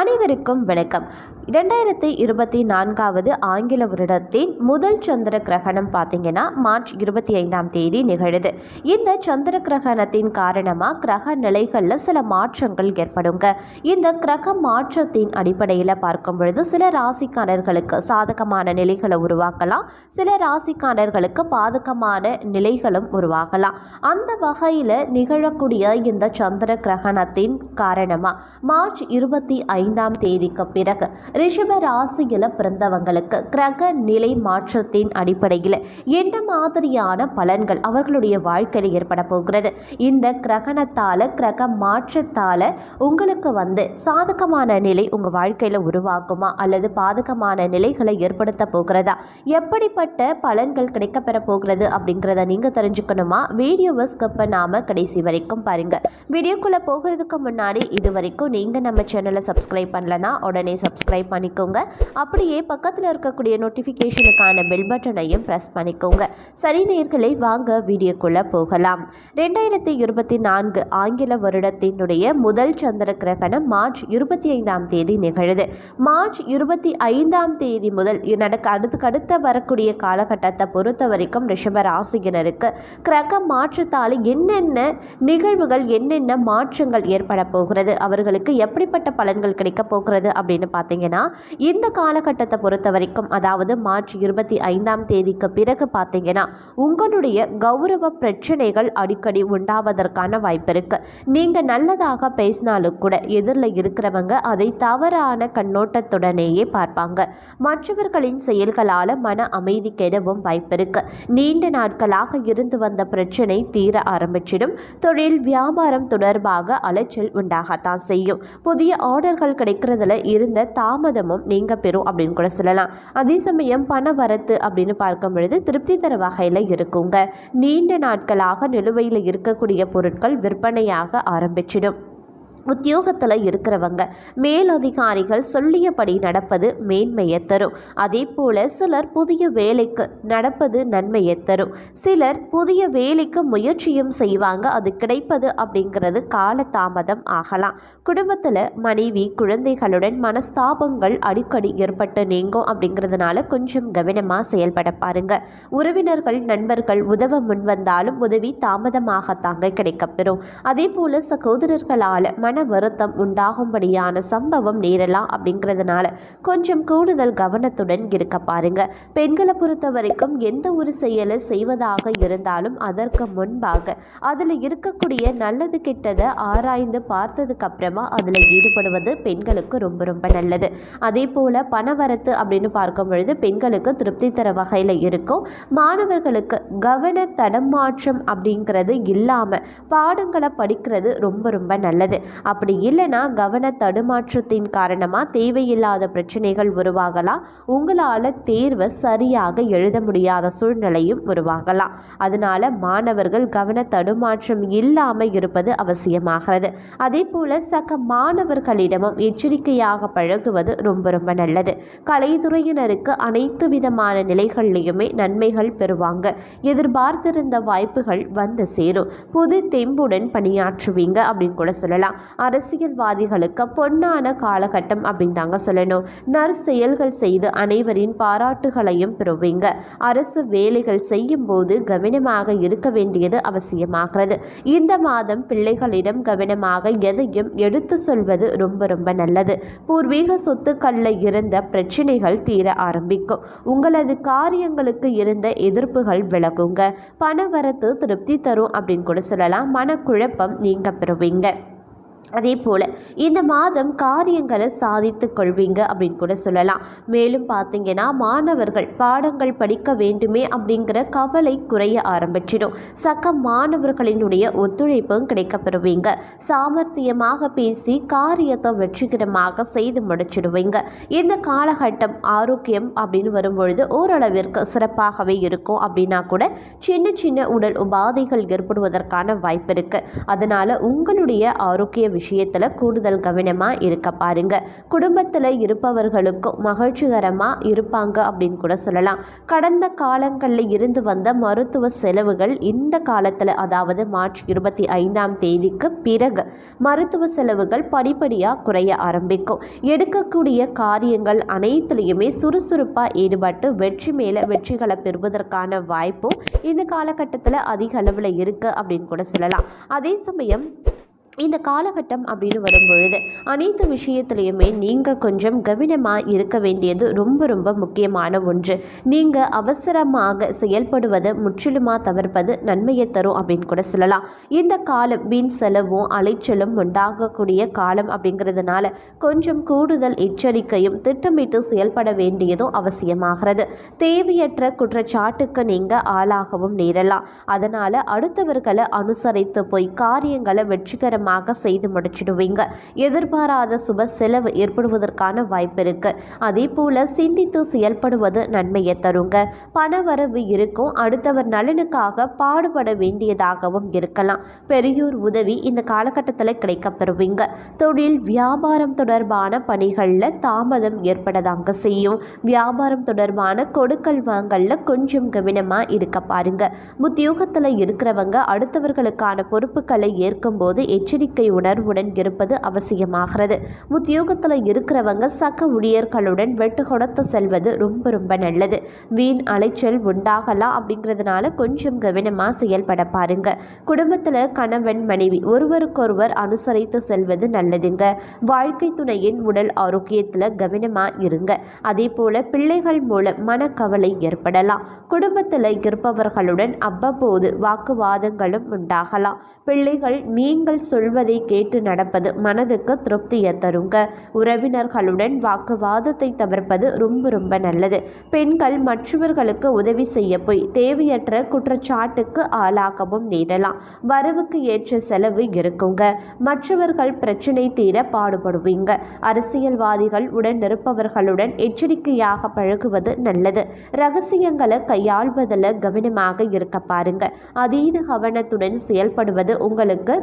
அனைவருக்கும் வணக்கம். இரண்டாயிரத்தி இருபத்தி நான்காவது ஆங்கில வருடத்தின் முதல் சந்திர கிரகணம் பார்த்தீங்கன்னா மார்ச் இருபத்தி ஐந்தாம் தேதி நிகழுது. இந்த சந்திர கிரகணத்தின் காரணமாக கிரக நிலைகளில் சில மாற்றங்கள் ஏற்படுங்க. இந்த கிரக மாற்றத்தின் அடிப்படையில் பார்க்கும் பொழுது சில ராசிக்காரர்களுக்கு சாதகமான நிலைகளை உருவாக்கலாம். சில ராசிக்காரர்களுக்கு பாதகமான நிலைகளும் உருவாகலாம். அந்த வகையில் நிகழக்கூடிய இந்த சந்திர கிரகணத்தின் காரணமாக மார்ச் இருபத்தி ஐந்தாம் தேதிக்கு பிறகு ரிஷப ராசியில் பிறந்தவங்களுக்கு கிரக நிலை மாற்றத்தின் அடிப்படையில் எந்த மாதிரியான பலன்கள் அவர்களுடைய வாழ்க்கையில் ஏற்பட போகிறது? இந்த கிரகணத்தால் கிரக மாற்றத்தால் உங்களுக்கு வந்து சாதகமான நிலை உங்கள் வாழ்க்கையில் உருவாகுமா? அல்லது பாதகமான நிலைகளை ஏற்படுத்த போகிறதா? எப்படிப்பட்ட பலன்கள் கிடைக்கப்பெற போகிறது அப்படிங்கிறத நீங்கள் தெரிஞ்சுக்கணுமா? வீடியோவை ஸ்கிப் பண்ணாமல் கடைசி வரைக்கும் பாருங்கள் வீடியோக்குள்ளே போகிறதுக்கு முன்னாடி இது வரைக்கும் நீங்கள் நம்ம சேனலை சப்ஸ்கிரைப் பண்ணலனா உடனே சப்ஸ்கிரைப் பண்ணிக்கோங்க. அப்படியே பக்கத்தில் இருக்கக்கூடிய நோட்டிஃபிகேஷனுக்கான பெல் பட்டனையும் ப்ரெஸ் பண்ணிக்கோங்க. சரி நேர்களை வாங்க வீடியோக்குள்ளே போகலாம். ரெண்டாயிரத்தி இருபத்தி நான்கு ஆங்கில வருடத்தினுடைய முதல் சந்திர கிரகணம் மார்ச் இருபத்தி ஐந்தாம் தேதி நிகழுது. மார்ச் இருபத்தி ஐந்தாம் தேதி முதல் நடக்க அடுத்துக்கு அடுத்த வரக்கூடிய காலகட்டத்தை பொறுத்த வரைக்கும் ரிஷப ராசியினருக்கு கிரக மாற்றத்தால் என்னென்ன நிகழ்வுகள் என்னென்ன மாற்றங்கள் ஏற்பட போகிறது அவர்களுக்கு எப்படிப்பட்ட பலன்கள் கிடைக்க போகிறது அப்படின்னு பார்த்தீங்கன்னா இந்த காலகட்டத்தை பொறுத்த வரைக்கும் அதாவது மார்ச் இருபத்தி ஐந்தாம் தேதிக்கு பிறகு பார்த்தீங்கன்னா உங்களுடைய கௌரவ பிரச்சனைகள் அடிக்கடி உண்டாவதற்கான வாய்ப்பு இருக்கு. நீங்க நல்லதாக பேசினாலும் கூட எதிரில் இருக்கிறவங்க அதை தவறான கண்ணோட்டத்துடனேயே பார்ப்பாங்க. மற்றவர்களின் செயல்களால் மன அமைதி கெடவும் வாய்ப்பு இருக்கு. நீண்ட நாட்களாக இருந்து வந்த பிரச்சனை தீர ஆரம்பிச்சிடும். தொழில் வியாபாரம் தொடர்பாக அலைச்சல் உண்டாகத்தான் செய்யும். புதிய ஆர்டர்கள் கிடைக்கிறதுல இருந்த தாமதமும் நீங்க பெறும் அப்படின்னு கூட சொல்லலாம். அதே சமயம் பண வரத்து அப்படின்னு பார்க்கும் பொழுது திருப்தி தர வகையில் இருக்குங்க. நீண்ட நாட்களாக நிலுவையில் இருக்கக்கூடிய பொருட்கள் விற்பனையாக ஆரம்பிச்சிடும். உத்தியோகத்தில் இருக்கிறவங்க மேலதிகாரிகள் சொல்லியபடி நடப்பது மேன்மையை தரும். அதே போல் சிலர் புதிய வேலைக்கு நடப்பது நன்மையை தரும். சிலர் புதிய வேலைக்கு முயற்சியும் செய்வாங்க அது கிடைப்பது அப்படிங்கிறது காலதாமதம் ஆகலாம். குடும்பத்தில் மனைவி குழந்தைகளுடன் மனஸ்தாபங்கள் அடிக்கடி ஏற்பட்டு நீங்கும் அப்படிங்கிறதுனால கொஞ்சம் கவனமாக செயல்பட பாருங்க. உறவினர்கள் நண்பர்கள் உதவ முன்வந்தாலும் உதவி தாமதமாகத்தாங்க கிடைக்கப்பெறும். அதே போல் சகோதரர்களால் மன வருத்தம் உண்டாகும்படியான சம்பவம் நேரலாம் அப்படிங்கிறதுனால கொஞ்சம் கூடுதல் கவனத்துடன் இருக்க பாருங்க. பெண்களை பொறுத்த வரைக்கும் எந்த ஒரு செயலை செய்வதாக இருந்தாலும் அதற்கு முன்பாக அதில் இருக்கக்கூடிய நல்லது கெட்டதை ஆராய்ந்து பார்த்ததுக்கு அப்புறமா அதில் ஈடுபடுவது பெண்களுக்கு ரொம்ப ரொம்ப நல்லது. அதே போல் பணவரத்து அப்படின்னு பார்க்கும் பொழுது பெண்களுக்கு திருப்தி தர வகையில் இருக்கும். மாணவர்களுக்கு கவன தடமாற்றம் அப்படிங்கிறது இல்லாமல் பாடங்களை படிக்கிறது ரொம்ப ரொம்ப நல்லது. அப்படி இல்லைன்னா கவன தடுமாற்றத்தின் காரணமாக தேவையில்லாத பிரச்சனைகள் உருவாகலாம். உங்களால் தேர்வை சரியாக எழுத முடியாத சூழ்நிலையும் உருவாகலாம். அதனால மாணவர்கள் கவன தடுமாற்றம் இல்லாமல் இருப்பது அவசியமாகிறது. அதே போல் சக மாணவர்களிடமும் எச்சரிக்கையாக பழகுவது ரொம்ப ரொம்ப நல்லது. கலைத்துறையினருக்கு அனைத்து விதமான நிலைகள்லையுமே நன்மைகள் பெறுவாங்க. எதிர்பார்த்திருந்த வாய்ப்புகள் வந்து சேரும். புது தெம்புடன் பணியாற்றுவீங்க அப்படின்னு கூட சொல்லலாம். அரசியல்வாதிகளுக்கு பொன்னான காலகட்டம் அப்படின்னு தாங்க சொல்லணும் நற்செயல்கள் செய்து அனைவரின் பாராட்டுகளையும் பெறுவீங்க. அரசு வேலைகள் செய்யும் போது கவனமாக இருக்க வேண்டியது அவசியமாகிறது. இந்த மாதம் பிள்ளைகளிடம் கவனமாக எதையும் எடுத்து சொல்வது ரொம்ப ரொம்ப நல்லது. பூர்வீக சொத்துக்களில் இருந்த பிரச்சனைகள் தீர ஆரம்பிக்கும். உங்களது காரியங்களுக்கு இருந்த எதிர்ப்புகள் விலகுங்க. பணவரத்து திருப்தி தரும் அப்படின்னு கூட சொல்லலாம். மனக்குழப்பம் நீங்க பெறுவீங்க. அதே போல் இந்த மாதம் காரியங்களை சாதித்து கொள்வீங்க அப்படின்னு கூட சொல்லலாம். மேலும் பார்த்தீங்கன்னா மாணவர்கள் பாடங்கள் படிக்க வேண்டுமே அப்படிங்கிற கவலை குறைய ஆரம்பிச்சிடும். சக மாணவர்களினுடைய ஒத்துழைப்பும் கிடைக்கப்பெறுவீங்க. சாமர்த்தியமாக பேசி காரியத்தை வெற்றிகரமாக செய்து முடிச்சிடுவீங்க. இந்த காலகட்டம் ஆரோக்கியம் அப்படின்னு வரும்பொழுது ஓரளவிற்கு சிறப்பாகவே இருக்கும் அப்படின்னா கூட சின்ன சின்ன உடல் உபாதைகள் ஏற்படுவதற்கான வாய்ப்பு இருக்குது அதனால் உங்களுடைய ஆரோக்கிய விஷயத்தில் கூடுதல் கவனமாக இருக்க பாருங்க. குடும்பத்தில் இருப்பவர்களுக்கும் மகிழ்ச்சிகரமாக இருப்பாங்க அப்படின்னு கூட சொல்லலாம். கடந்த காலங்களில் இருந்து வந்த மருத்துவ செலவுகள் இந்த காலத்தில் அதாவது மார்ச் இருபத்தி ஐந்தாம் தேதிக்கு பிறகு மருத்துவ செலவுகள் படிப்படியாக குறைய ஆரம்பிக்கும். எடுக்கக்கூடிய காரியங்கள் அனைத்துலேயுமே சுறுசுறுப்பாக ஈடுபட்டு வெற்றி மேலே வெற்றிகளை பெறுவதற்கான வாய்ப்பும் இந்த காலகட்டத்தில் அதிக அளவில் இருக்குது அப்படின்னு கூட சொல்லலாம். அதே சமயம் இந்த காலகட்டம் அப்படின்னு வரும்பொழுது அனைத்து விஷயத்துலையுமே நீங்கள் கொஞ்சம் கவனமாக இருக்க வேண்டியது ரொம்ப ரொம்ப முக்கியமான ஒன்று. நீங்கள் அவசரமாக செயல்படுவதை முற்றிலுமாக தவிர்ப்பது நன்மையை தரும் அப்படின்னு கூட சொல்லலாம். இந்த காலம் வீண் செலவும் அலைச்சலும் உண்டாகக்கூடிய காலம் அப்படிங்கிறதுனால கொஞ்சம் கூடுதல் எச்சரிக்கையும் திட்டமிட்டு செயல்பட வேண்டியதும் அவசியமாகிறது. தேவையற்ற குற்றச்சாட்டுக்கு நீங்கள் ஆளாகவும் நேரலாம். அதனால் அடுத்தவர்களை அனுசரித்து போய் காரியங்களை வெற்றிகரமாக செய்து முடிச்சிடுவீங்க. எதிர்பாராத சுப செலவு ஏற்படுவதற்கான வாய்ப்பு இருக்கு. அதே போல சிந்தித்து செயல்படுவது நன்மையை தருங்க. பணவரவு இருக்கும். அடுத்தவர் நலனுக்காக பாடுபட வேண்டியதாகவும் இருக்கலாம். பெரியோர் உதவி இந்த காலகட்டத்தில் கிடைக்கப்பெறுவீங்க. தொழில் வியாபாரம் தொடர்பான பணிகளில் தாமதம் ஏற்படதாங்க செய்யும். வியாபாரம் தொடர்பான கொடுக்கல் வாங்கல்ல கொஞ்சம் கவனமாக இருக்க பாருங்க. உத்தியோகத்தில் இருக்கிறவங்க அடுத்தவர்களுக்கான பொறுப்புகளை ஏற்கும்போது எச்சரிக்கை உணர்வுடன் இருப்பது அவசியமாகிறது. உத்தியோகத்தில் இருக்கிறவங்க சக ஊழியர்களுடன் வெட்டு கொடுத்து செல்வது ரொம்ப ரொம்ப நல்லது. வீண் அலைச்சல் உண்டாகலாம் அப்படிங்கிறதுனால கொஞ்சம் கவனமாக செயல்பட பாருங்க. குடும்பத்தில் கணவன் மனைவி ஒருவருக்கொருவர் அனுசரித்து செல்வது நல்லதுங்க. வாழ்க்கை துணையின் உடல் ஆரோக்கியத்தில் கவனமாக இருங்க. அதே போல பிள்ளைகள் மூலம் மனக்கவலை ஏற்படலாம். குடும்பத்தில் இருப்பவர்களுடன் அவ்வப்போது வாக்குவாதங்களும் உண்டாகலாம். பிள்ளைகள் நீங்கள் சொல்வதை கேட்டு நடப்பது மனதுக்கு திருப்தியை தருங்க. உறவினர்களுடன் வாக்குவாதத்தை தவிர்ப்பது ரொம்ப ரொம்ப நல்லது. பெண்கள் மற்றவர்களுக்கு உதவி செய்ய போய் தேவையற்ற குற்றச்சாட்டுக்கு ஆளாகவும் நேரலாம். வரவுக்கு ஏற்ற செலவு இருக்குங்க. மற்றவர்கள் பிரச்சனை தீர பாடுபடுவீங்க. அரசியல்வாதிகள் உடன் இருப்பவர்களுடன் எச்சரிக்கையாக பழகுவது நல்லது. ரகசியங்களை கையாள்வதில் கவனமாக இருக்க பாருங்க. அதீத கவனத்துடன் செயல்படுவது உங்களுக்கு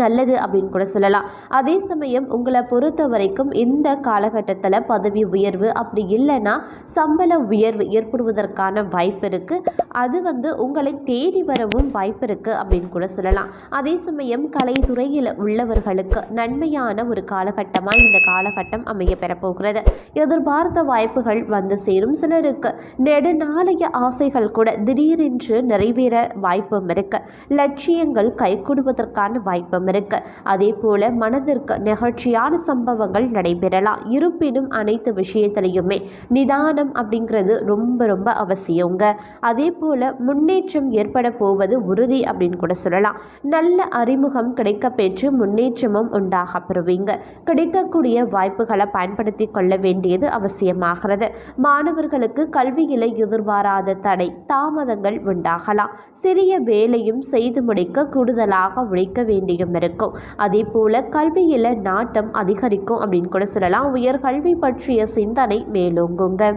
நல்லது அப்படின்னு கூட சொல்லலாம். அதே சமயம் உங்களை பொறுத்த வரைக்கும் இந்த காலகட்டத்தில் பதவி உயர்வு அப்படி இல்லைன்னா சம்பள உயர்வு ஏற்படுவதற்கான வாய்ப்பு இருக்குது அது வந்து உங்களை தேடி வரவும் வாய்ப்பு இருக்குது அப்படின்னு கூட சொல்லலாம். அதே சமயம் கலைத்துறையில் உள்ளவர்களுக்கு நன்மையான ஒரு காலகட்டமாக இந்த காலகட்டம் அமைய பெறப்போகிறது. எதிர்பார்த்த வாய்ப்புகள் வந்து சேரும் சிலருக்கு. நெடுநாளைய ஆசைகள் கூட திடீரென்று நிறைவேற வாய்ப்பும் இருக்குது லட்சியங்கள் கைகூடுவதற்கான வாய்ப்பும் இருக்கு. அதே போல மனதிற்கு நெகிழ்ச்சியான சம்பவங்கள் நடைபெறலாம். இருப்பினும் அனைத்து விஷயத்திலையுமே நிதானம் அப்படிங்கிறது ரொம்ப ரொம்ப அவசியங்க. அதே போல முன்னேற்றம் ஏற்பட போவது உறுதி அப்படின்னு கூட சொல்லலாம். நல்ல அறிமுகம் கிடைக்க பெற்று முன்னேற்றமும் உண்டாக பெறுவீங்க கிடைக்கக்கூடிய வாய்ப்புகளை பயன்படுத்தி கொள்ள வேண்டியது அவசியமாகிறது. மாணவர்களுக்கு கல்வியில எதிர்பாராத தடை தாமதங்கள் உண்டாகலாம். சிறிய வேலையும் செய்து முடிக்க கூடுதலாக உழைக்க வேண்டிய வேண்டியும் இருக்கும். அதே போல கல்வியில் நாட்டம் அதிகரிக்கும் அப்படின்னு கூட சொல்லலாம். உயர் கல்வி பற்றிய சிந்தனை மேலோங்குங்க.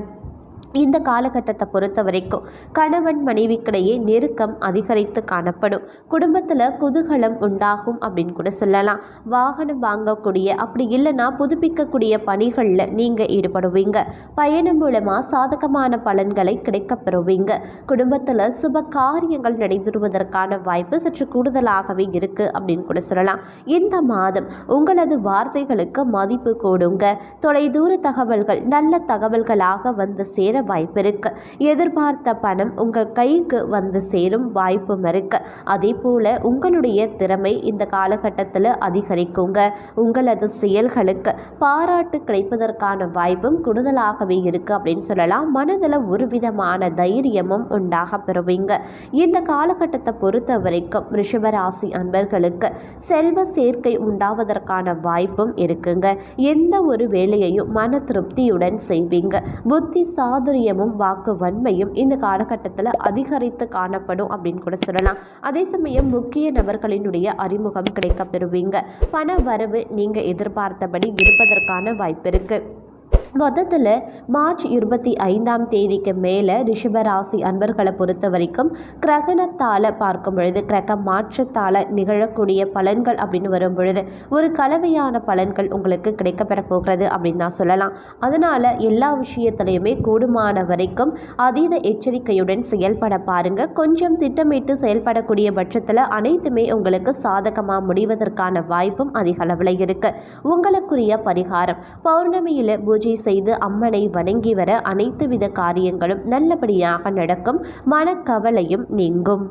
இந்த காலகட்டத்தை பொறுத்த வரைக்கும் கணவன் மனைவிக்கிடையே நெருக்கம் அதிகரித்து காணப்படும். குடும்பத்தில் குதூகலம் உண்டாகும் அப்படின்னு கூட சொல்லலாம். வாகனம் வாங்கக்கூடிய அப்படி இல்லைன்னா புதுப்பிக்கக்கூடிய பணிகளில் நீங்கள் ஈடுபடுவீங்க. பயணம் மூலமாக சாதகமான பலன்களை கிடைக்கப் பெறுவீங்க. குடும்பத்தில் சுப காரியங்கள் நடைபெறுவதற்கான வாய்ப்பு சற்று கூடுதலாகவே இருக்குது அப்படின்னு கூட சொல்லலாம். இந்த மாதம் உங்களது வார்த்தைகளுக்கு மதிப்பு கூடுங்க. தொலைதூர தகவல்கள் நல்ல தகவல்களாக வந்து சேர வாய்ப்பு இருக்கு எதிர்பார்த்த பணம் உங்கள் கைக்கு வந்து சேரும் வாய்ப்பும் இருக்கு. அதே போல உங்களுடைய திறமை இந்த காலகட்டத்தில் அதிகரிக்குங்க. உங்களது செயல்களுக்கு பாராட்டு கிடைப்பதற்கான வாய்ப்பும் கூடுதலாகவே இருக்கு அப்படின்னு சொல்லலாம். மனதில் ஒரு விதமான தைரியமும் உண்டாக பெறுவீங்க. இந்த காலகட்டத்தை பொறுத்த வரைக்கும் ரிஷபராசி அன்பர்களுக்கு செல்வ சேர்க்கை உண்டாவதற்கான வாய்ப்பும் இருக்குங்க. எந்த ஒரு வேலையையும் மன திருப்தியுடன் செய்வீங்க. புத்தி சாதுரியமும் வாக்கு வன்மையும் இந்த காலகட்டத்தில் அதிகரித்து காணப்படும் அப்படின்னு கூட சொல்லலாம். அதே சமயம் முக்கிய நபர்களினுடைய அறிமுகம் கிடைக்க பெறுவீங்க பண வரவு நீங்கள் எதிர்பார்த்தபடி இருப்பதற்கான வாய்ப்பு இருக்குது மொத்தத்தில் மார்ச் இருபத்தி ஐந்தாம் தேதிக்கு மேலே ரிஷபராசி அன்பர்களை பொறுத்த வரைக்கும் கிரகணத்தால் பார்க்கும் பொழுது கிரக மாற்றத்தால் நிகழக்கூடிய பலன்கள் அப்படின்னு வரும் பொழுது ஒரு கலவையான பலன்கள் உங்களுக்கு கிடைக்கப்பெற போகிறது அப்படின்னு தான் சொல்லலாம். அதனால் எல்லா விஷயத்துலையுமே கூடுமான வரைக்கும் அதீத எச்சரிக்கையுடன் செயல்பட பாருங்க. கொஞ்சம் திட்டமிட்டு செயல்படக்கூடிய பட்சத்தில் அனைத்துமே உங்களுக்கு சாதகமாக முடிவதற்கான வாய்ப்பும் அதிக அளவில் இருக்கு. உங்களுக்குரிய பரிகாரம் பௌர்ணமியில் பூஜை செய்து அம்மனை வணங்கி வர அனைத்து வித காரியங்களும் நல்லபடியாக நடக்கும். மனக்கவலையும் நீங்கும்.